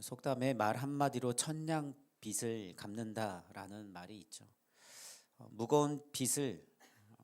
속담에 말 한마디로 천냥 빚을 갚는다라는 말이 있죠. 어, 무거운 빚을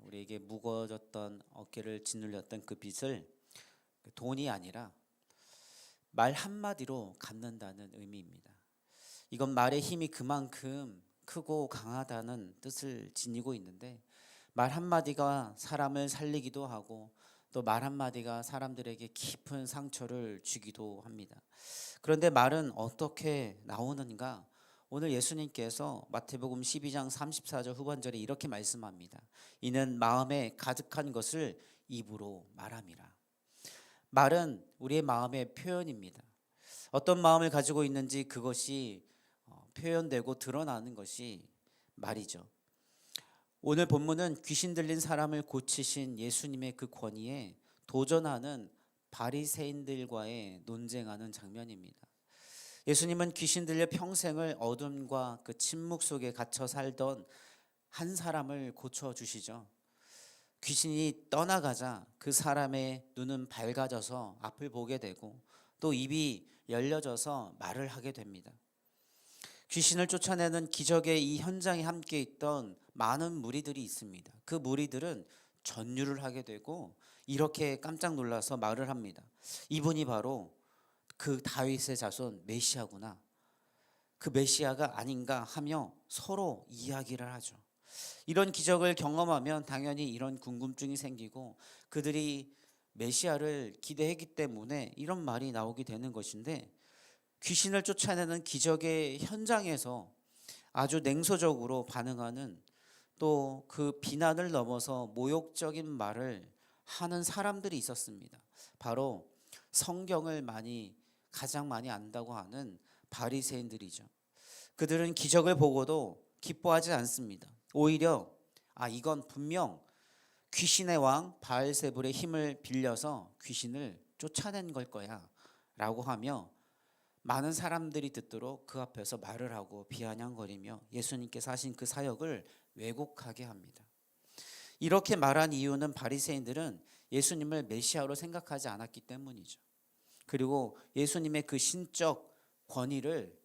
우리에게 무거워졌던 어깨를 짓눌렸던 그 빚을 돈이 아니라 말 한마디로 갚는다는 의미입니다. 이건 말의 힘이 그만큼 크고 강하다는 뜻을 지니고 있는데 말 한마디가 사람을 살리기도 하고 또 말 한마디가 사람들에게 깊은 상처를 주기도 합니다. 그런데 말은 어떻게 나오는가? 오늘 예수님께서 마태복음 12장 34절 후반절에 이렇게 말씀합니다. 이는 마음에 가득한 것을 입으로 말함이라. 말은 우리의 마음의 표현입니다. 어떤 마음을 가지고 있는지 그것이 어, 표현되고 드러나는 것이 말이죠. 오늘 본문은 귀신 들린 사람을 고치신 예수님의 그 권위에 도전하는 바리새인들과의 논쟁하는 장면입니다. 예수님은 귀신 들려 평생을 어둠과 그 침묵 속에 갇혀 살던 한 사람을 고쳐 주시죠. 귀신이 떠나가자 그 사람의 눈은 밝아져서 앞을 보게 되고 또 입이 열려져서 말을 하게 됩니다. 귀신을 쫓아내는 기적의 이 현장에 함께 있던 많은 무리들이 있습니다. 그 무리들은 전율을 하게 되고 이렇게 깜짝 놀라서 말을 합니다. 이분이 바로 그 다윗의 자손 메시아구나. 그 메시아가 아닌가 하며 서로 이야기를 하죠. 이런 기적을 경험하면 당연히 이런 궁금증이 생기고 그들이 메시아를 기대했기 때문에 이런 말이 나오게 되는 것인데 귀신을 쫓아내는 기적의 현장에서 아주 냉소적으로 반응하는 또 그 비난을 넘어서 모욕적인 말을 하는 사람들이 있었습니다. 바로 성경을 많이 가장 많이 안다고 하는 바리새인들이죠. 그들은 기적을 보고도 기뻐하지 않습니다. 오히려 아 이건 분명 귀신의 왕 바알세불의 힘을 빌려서 귀신을 쫓아낸 걸 거야라고 하며 많은 사람들이 듣도록 그 앞에서 말을 하고 비아냥거리며 예수님께서 하신 그 사역을 왜곡하게 합니다. 이렇게 말한 이유는 바리새인들은 예수님을 메시아로 생각하지 않았기 때문이죠. 그리고 예수님의 그 신적 권위를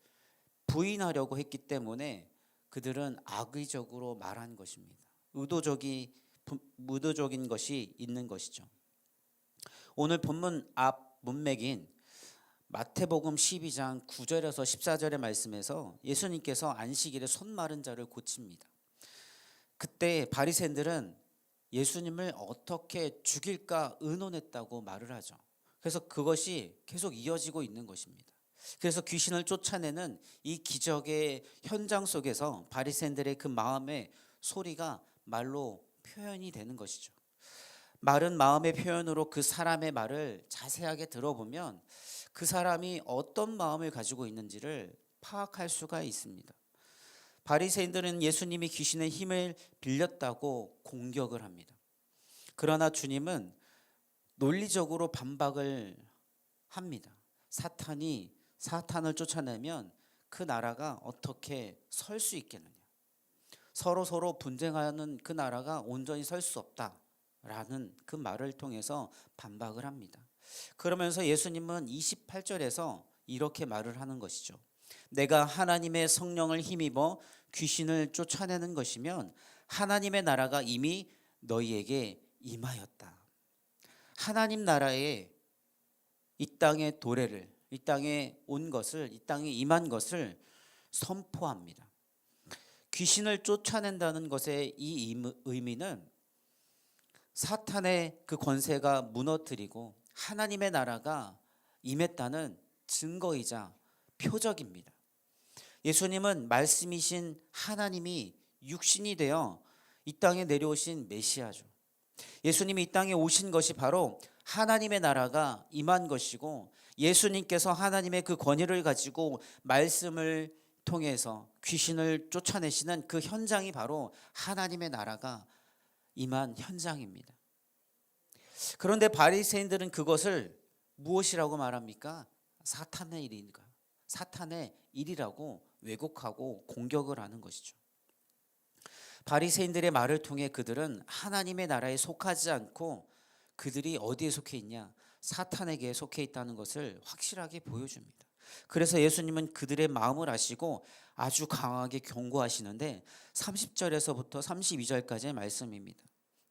부인하려고 했기 때문에 그들은 악의적으로 말한 것입니다. 의도적이 의도적인 것이 있는 것이죠. 오늘 본문 앞 문맥인 마태복음 12장 9절에서 14절의 말씀에서 예수님께서 안식일에 손 마른 자를 고칩니다. 그때 바리새인들은 예수님을 어떻게 죽일까 의논했다고 말을 하죠. 그래서 그것이 계속 이어지고 있는 것입니다. 그래서 귀신을 쫓아내는 이 기적의 현장 속에서 바리새인들의 그 마음의 소리가 말로 표현이 되는 것이죠. 말은 마음의 표현으로 그 사람의 말을 자세하게 들어보면 그 사람이 어떤 마음을 가지고 있는지를 파악할 수가 있습니다. 바리새인들은 예수님이 귀신의 힘을 빌렸다고 공격을 합니다. 그러나 주님은 논리적으로 반박을 합니다. 사탄이 사탄을 쫓아내면 그 나라가 어떻게 설 수 있겠느냐? 서로 서로 분쟁하는 그 나라가 온전히 설 수 없다 라는 그 말을 통해서 반박을 합니다. 그러면서 예수님은 28절에서 이렇게 말을 하는 것이죠. 내가 하나님의 성령을 힘입어 귀신을 쫓아내는 것이면 하나님의 나라가 이미 너희에게 임하였다. 하나님 나라에 이 땅의 도래를 이 땅에 온 것을 이 땅에 임한 것을 선포합니다. 귀신을 쫓아낸다는 것의 이 의미는 사탄의 그 권세가 무너뜨리고 하나님의 나라가 임했다는 증거이자 표적입니다. 예수님은 말씀이신 하나님이 육신이 되어 이 땅에 내려오신 메시아죠. 예수님이 이 땅에 오신 것이 바로 하나님의 나라가 임한 것이고 예수님께서 하나님의 그 권위를 가지고 말씀을 통해서 귀신을 쫓아내시는 그 현장이 바로 하나님의 나라가 임한 현장입니다. 그런데 바리새인들은 그것을 무엇이라고 말합니까? 사탄의 일인가? 사탄의 일이라고 왜곡하고 공격을 하는 것이죠. 바리새인들의 말을 통해 그들은 하나님의 나라에 속하지 않고 그들이 어디에 속해 있냐? 사탄에게 속해 있다는 것을 확실하게 보여줍니다. 그래서 예수님은 그들의 마음을 아시고 아주 강하게 경고하시는데 30절에서부터 32절까지의 말씀입니다.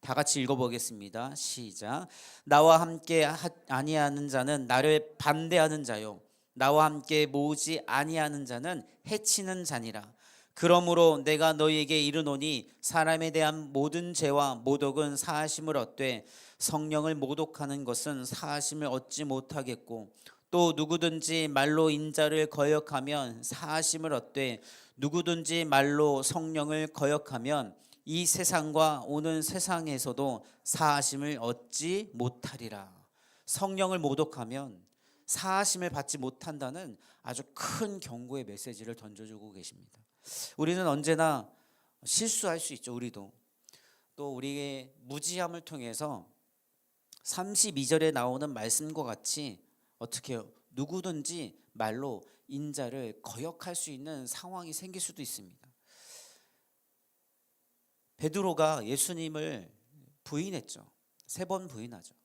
다 같이 읽어보겠습니다. 시작. 나와 함께 하- 아니하는 자는 나를 반대하는 자요. 나와 함께 모으지 아니하는 자는 해치는 자니라. 그러므로 내가 너희에게 이르노니 사람에 대한 모든 죄와 모독은 사하심을 얻되 성령을 모독하는 것은 사하심을 얻지 못하겠고 또 누구든지 말로 인자를 거역하면 사하심을 얻되 누구든지 말로 성령을 거역하면 이 세상과 오는 세상에서도 사하심을 얻지 못하리라. 성령을 모독하면 사하심을 받지 못한다는 아주 큰 경고의 메시지를 던져주고 계십니다. 우리는 언제나 실수할 수 있죠. 우리도 또 우리의 무지함을 통해서 32절에 나오는 말씀과 같이 어떻게? 누구든지 말로 인자를 거역할 수 있는 상황이 생길 수도 있습니다. 베드로가 예수님을 부인했죠. 세 번 부인하죠.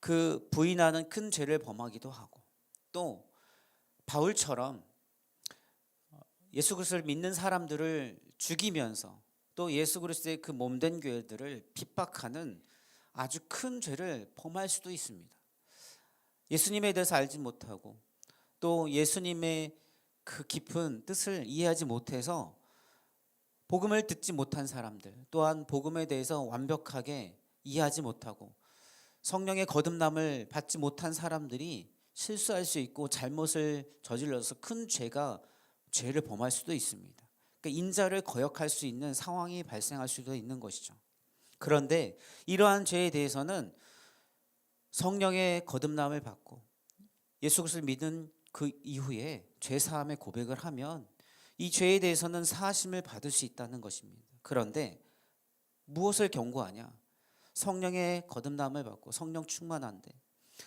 그 부인하는 큰 죄를 범하기도 하고 또 바울처럼 예수 그리스도를 믿는 사람들을 죽이면서 또 예수 그리스도의 그 몸된 교회들을 핍박하는 아주 큰 죄를 범할 수도 있습니다. 예수님에 대해서 알지 못하고 또 예수님의 그 깊은 뜻을 이해하지 못해서 복음을 듣지 못한 사람들 또한 복음에 대해서 완벽하게 이해하지 못하고 성령의 거듭남을 받지 못한 사람들이 실수할 수 있고 잘못을 저질러서 큰 죄가 죄를 범할 수도 있습니다. 그러니까 인자를 거역할 수 있는 상황이 발생할 수도 있는 것이죠. 그런데 이러한 죄에 대해서는 성령의 거듭남을 받고 예수 그리스도를 믿은 그 이후에 죄 사함의 고백을 하면 이 죄에 대해서는 사하심을 받을 수 있다는 것입니다. 그런데 무엇을 경고하냐? 성령의 거듭남을 받고 성령 충만한데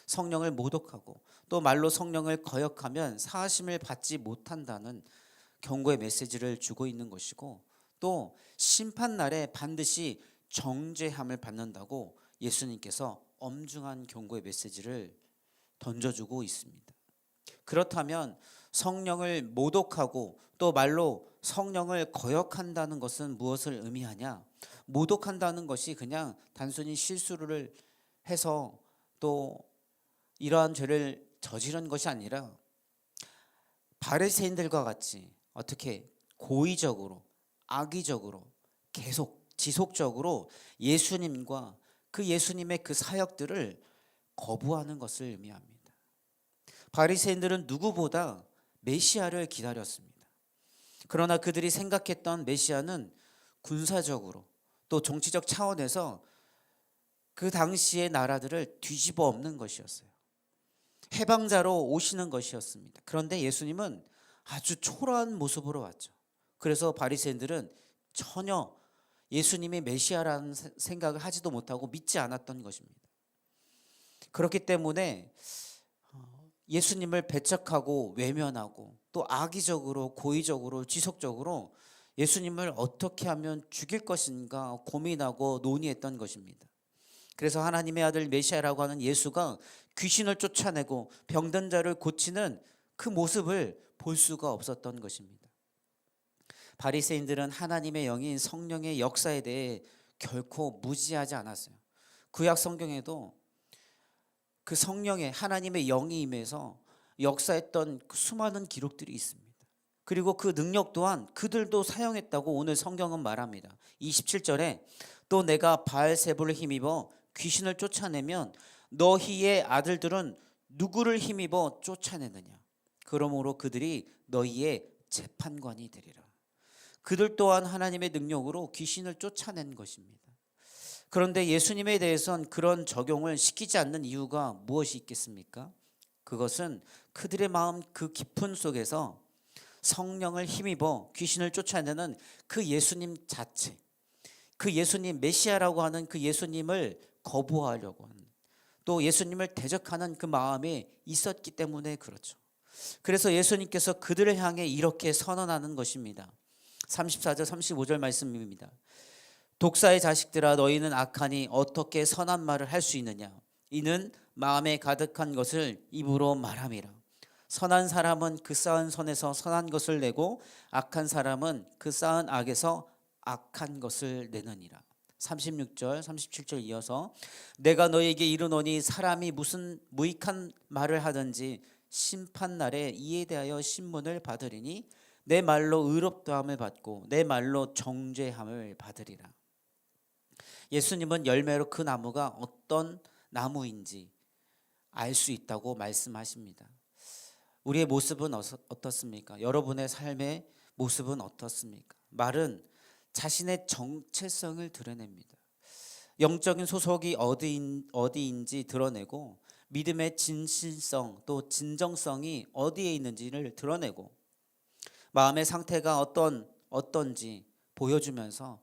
성령을 모독하고 또 말로 성령을 거역하면 사하심을 받지 못한다는 경고의 메시지를 주고 있는 것이고 또 심판 날에 반드시 정죄함을 받는다고 예수님께서 엄중한 경고의 메시지를 던져주고 있습니다. 그렇다면 성령을 모독하고 또 말로 성령을 거역한다는 것은 무엇을 의미하냐? 모독한다는 것이 그냥 단순히 실수를 해서 또 이러한 죄를 저지른 것이 아니라 바리새인들과 같이 어떻게 고의적으로 악의적으로 계속 지속적으로 예수님과 그 예수님의 그 사역들을 거부하는 것을 의미합니다. 바리새인들은 누구보다 메시아를 기다렸습니다. 그러나 그들이 생각했던 메시아는 군사적으로 또 정치적 차원에서 그 당시의 나라들을 뒤집어 엎는 것이었어요. 해방자로 오시는 것이었습니다. 그런데 예수님은 아주 초라한 모습으로 왔죠. 그래서 바리새인들은 전혀 예수님이 메시아라는 세- 생각을 하지도 못하고 믿지 않았던 것입니다. 그렇기 때문에 어, 예수님을 배척하고 외면하고 또 악의적으로 고의적으로 지속적으로 예수님을 어떻게 하면 죽일 것인가 고민하고 논의했던 것입니다. 그래서 하나님의 아들 메시아라고 하는 예수가 귀신을 쫓아내고 병든 자를 고치는 그 모습을 볼 수가 없었던 것입니다. 바리새인들은 하나님의 영인 성령의 역사에 대해 결코 무지하지 않았어요. 구약 성경에도 그 성령의 하나님의 영이 임해서 역사했던 그 수많은 기록들이 있습니다. 그리고 그 능력 또한 그들도 사용했다고 오늘 성경은 말합니다. 27절에 또 내가 바알세불을 힘입어 귀신을 쫓아내면 너희의 아들들은 누구를 힘입어 쫓아내느냐? 그러므로 그들이 너희의 재판관이 되리라. 그들 또한 하나님의 능력으로 귀신을 쫓아낸 것입니다. 그런데 예수님에 대해선 그런 적용을 시키지 않는 이유가 무엇이 있겠습니까? 그것은 그들의 마음 그 깊은 속에서 성령을 힘입어 귀신을 쫓아내는 그 예수님 자체, 그 예수님 메시아라고 하는 그 예수님을 거부하려고 하는 또 예수님을 대적하는 그 마음이 있었기 때문에 그렇죠. 그래서 예수님께서 그들을 향해 이렇게 선언하는 것입니다. 34절 35절 말씀입니다. 독사의 자식들아 너희는 악하니 어떻게 선한 말을 할 수 있느냐 이는 마음에 가득한 것을 입으로 말함이라 선한 사람은 그 쌓은 선에서 선한 것을 내고 악한 사람은 그 쌓은 악에서 악한 것을 내느니라. 36절, 37절 이어서 내가 너에게 이르노니 사람이 무슨 무익한 말을 하든지 심판 날에 이에 대하여 신문을 받으리니 내 말로 의롭다함을 받고 내 말로 정죄함을 받으리라. 예수님은 열매로 그 나무가 어떤 나무인지 알 수 있다고 말씀하십니다. 우리의 모습은 어떻습니까? 여러분의 삶의 모습은 어떻습니까? 말은 자신의 정체성을 드러냅니다. 영적인 소속이 어디인, 어디인지 드러내고 믿음의 진실성 또 진정성이 어디에 있는지를 드러내고 마음의 상태가 어떤 어떤지 보여주면서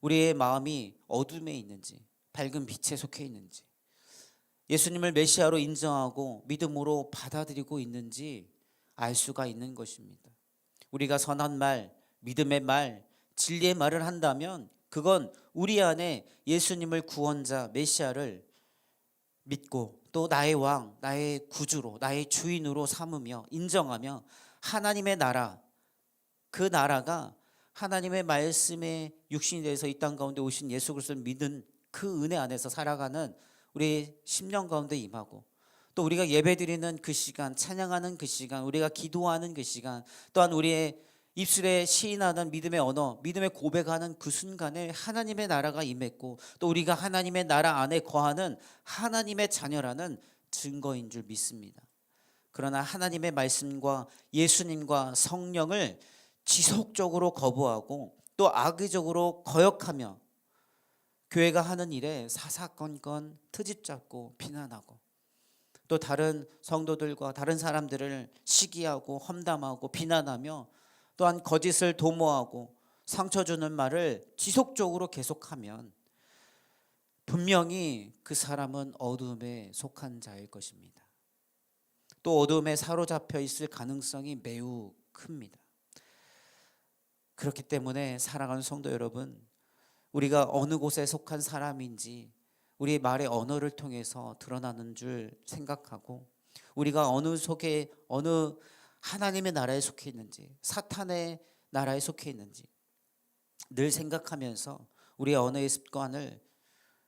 우리의 마음이 어둠에 있는지 밝은 빛에 속해 있는지 예수님을 메시아로 인정하고 믿음으로 받아들이고 있는지 알 수가 있는 것입니다. 우리가 선한 말, 믿음의 말, 진리의 말을 한다면 그건 우리 안에 예수님을 구원자 메시아를 믿고 또 나의 왕, 나의 구주로, 나의 주인으로 삼으며 인정하며 하나님의 나라 그 나라가 하나님의 말씀에 육신이 돼서 이 땅 가운데 오신 예수 그리스도를 믿은 그 은혜 안에서 살아가는 우리 10년 가운데 임하고 또 우리가 예배드리는 그 시간, 찬양하는 그 시간, 우리가 기도하는 그 시간, 또한 우리의 입술에 시인하는 믿음의 언어, 믿음의 고백하는 그 순간에 하나님의 나라가 임했고 또 우리가 하나님의 나라 안에 거하는 하나님의 자녀라는 증거인 줄 믿습니다. 그러나 하나님의 말씀과 예수님과 성령을 지속적으로 거부하고 또 악의적으로 거역하며 교회가 하는 일에 사사건건 트집 잡고 비난하고 또 다른 성도들과 다른 사람들을 시기하고 험담하고 비난하며 또한 거짓을 도모하고 상처 주는 말을 지속적으로 계속하면 분명히 그 사람은 어둠에 속한 자일 것입니다. 또 어둠에 사로잡혀 있을 가능성이 매우 큽니다. 그렇기 때문에 사랑하는 성도 여러분, 우리가 어느 곳에 속한 사람인지 우리의 말의 언어를 통해서 드러나는 줄 생각하고 우리가 어느 속에 어느 하나님의 나라에 속해 있는지 사탄의 나라에 속해 있는지 늘 생각하면서 우리의 언어의 습관을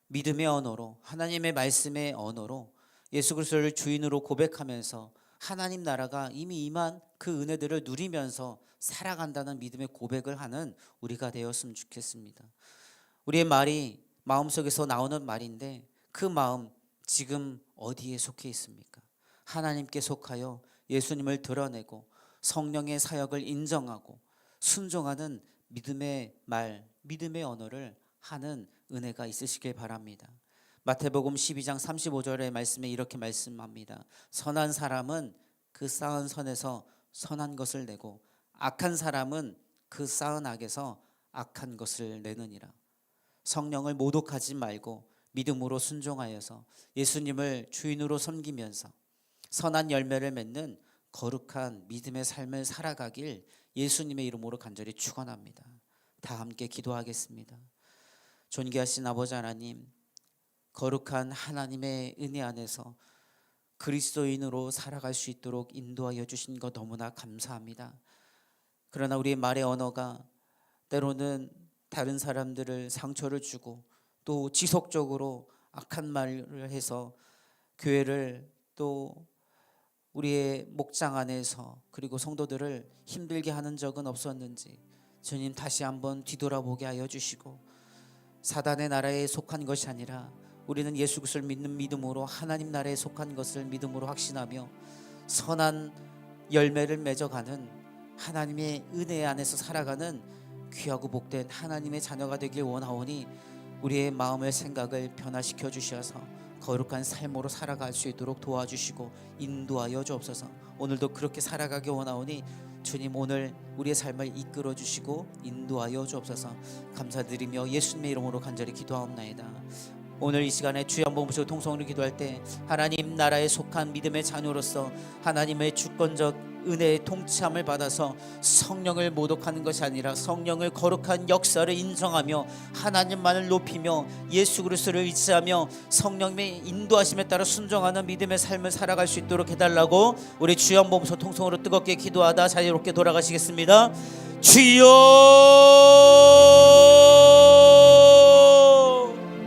믿음의 언어로 하나님의 말씀의 언어로 예수 그리스도를 주인으로 고백하면서 하나님 나라가 이미 임한 그 은혜들을 누리면서 살아간다는 믿음의 고백을 하는 우리가 되었으면 좋겠습니다. 우리의 말이 마음속에서 나오는 말인데 그 마음 지금 어디에 속해 있습니까? 하나님께 속하여 예수님을 드러내고 성령의 사역을 인정하고 순종하는 믿음의 말, 믿음의 언어를 하는 은혜가 있으시길 바랍니다. 마태복음 12장 35절의 말씀에 이렇게 말씀합니다. 선한 사람은 그 쌓은 선에서 선한 것을 내고 악한 사람은 그 쌓은 악에서 악한 것을 내느니라. 성령을 모독하지 말고 믿음으로 순종하여서 예수님을 주인으로 섬기면서 선한 열매를 맺는 거룩한 믿음의 삶을 살아가길 예수님의 이름으로 간절히 축원합니다. 다 함께 기도하겠습니다. 존귀하신 아버지 하나님, 거룩한 하나님의 은혜 안에서 그리스도인으로 살아갈 수 있도록 인도하여 주신 것 너무나 감사합니다. 그러나 우리의 말의 언어가 때로는 다른 사람들을 상처를 주고 또 지속적으로 악한 말을 해서 교회를 또 우리의 목장 안에서 그리고 성도들을 힘들게 하는 적은 없었는지 주님 다시 한번 뒤돌아보게 하여 주시고 사단의 나라에 속한 것이 아니라 우리는 예수 그리스도를 믿는 믿음으로 하나님 나라에 속한 것을 믿음으로 확신하며 선한 열매를 맺어가는 하나님의 은혜 안에서 살아가는 귀하고 복된 하나님의 자녀가 되길 원하오니 우리의 마음의 생각을 변화시켜 주셔서 거룩한 삶으로 살아갈 수 있도록 도와주시고 인도하여 주옵소서. 오늘도 그렇게 살아가기 원하오니 주님 오늘 우리의 삶을 이끌어 주시고 인도하여 주옵소서. 감사드리며 예수님의 이름으로 간절히 기도하옵나이다. 오늘 이 시간에 주여 한번 보시고 통성으로 기도할 때 하나님 나라에 속한 믿음의 자녀로서 하나님의 주권적 은혜의 통치함을 받아서 성령을 모독하는 것이 아니라 성령을 거룩한 역사를 인정하며 하나님만을 높이며 예수 그리스도를 의지하며 성령의 인도하심에 따라 순종하는 믿음의 삶을 살아갈 수 있도록 해달라고 우리 주여 몸소 통성으로 뜨겁게 기도하다 자유롭게 돌아가시겠습니다. 주여